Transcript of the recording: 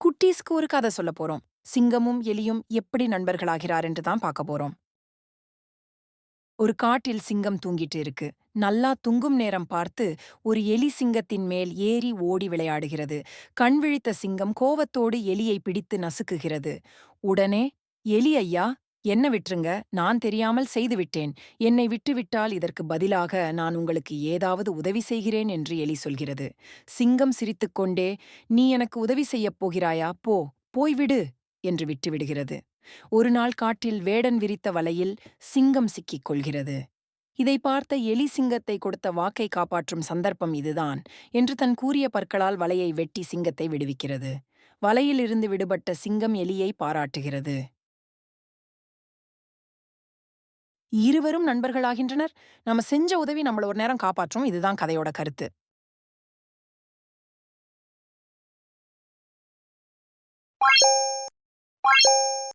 குட்டீஸ்க்கு ஒரு கதை சொல்ல போறோம். சிங்கமும் எலியும் எப்படி நண்பர்களாகிறார் என்று தான் பார்க்க போறோம். ஒரு காட்டில் சிங்கம் தூங்கிட்டு இருக்கு. நல்லா தூங்கும் நேரம் பார்த்து ஒரு எலி சிங்கத்தின் மேல் ஏறி ஓடி விளையாடுகிறது. கண் விழித்த சிங்கம் கோவத்தோடு எலியை பிடித்து நசுக்குகிறது. உடனே எலி ஐயா என்ன விட்டுருங்க? நான் தெரியாமல் செய்துவிட்டேன் என்னை விட்டுவிட்டால் இதற்கு பதிலாக நான் உங்களுக்கு ஏதாவது உதவி செய்கிறேன் என்று எலி சொல்கிறது. சிங்கம் சிரித்துக்கொண்டே நீ எனக்கு உதவி செய்யப் போகிறாயா? போ போய்விடு என்று விட்டுவிடுகிறது. ஒரு நாள் காட்டில் வேடன் விரித்த வலையில் சிங்கம் சிக்கிக் கொள்கிறது. இதை பார்த்த எலி சிங்கத்தை கொடுத்த வாக்கை காப்பாற்றும் சந்தர்ப்பம் இதுதான் என்று தன் கூறிய பற்களால் வலையை வெட்டி சிங்கத்தை விடுவிக்கிறது. வலையிலிருந்து விடுபட்ட சிங்கம் எலியை பாராட்டுகிறது. இருவரும் நண்பர்களாகின்றனர் நம்ம செஞ்ச உதவி நம்மள ஒரு நேரம் காப்பாற்றும் இதுதான் கதையோட கருத்து Bye.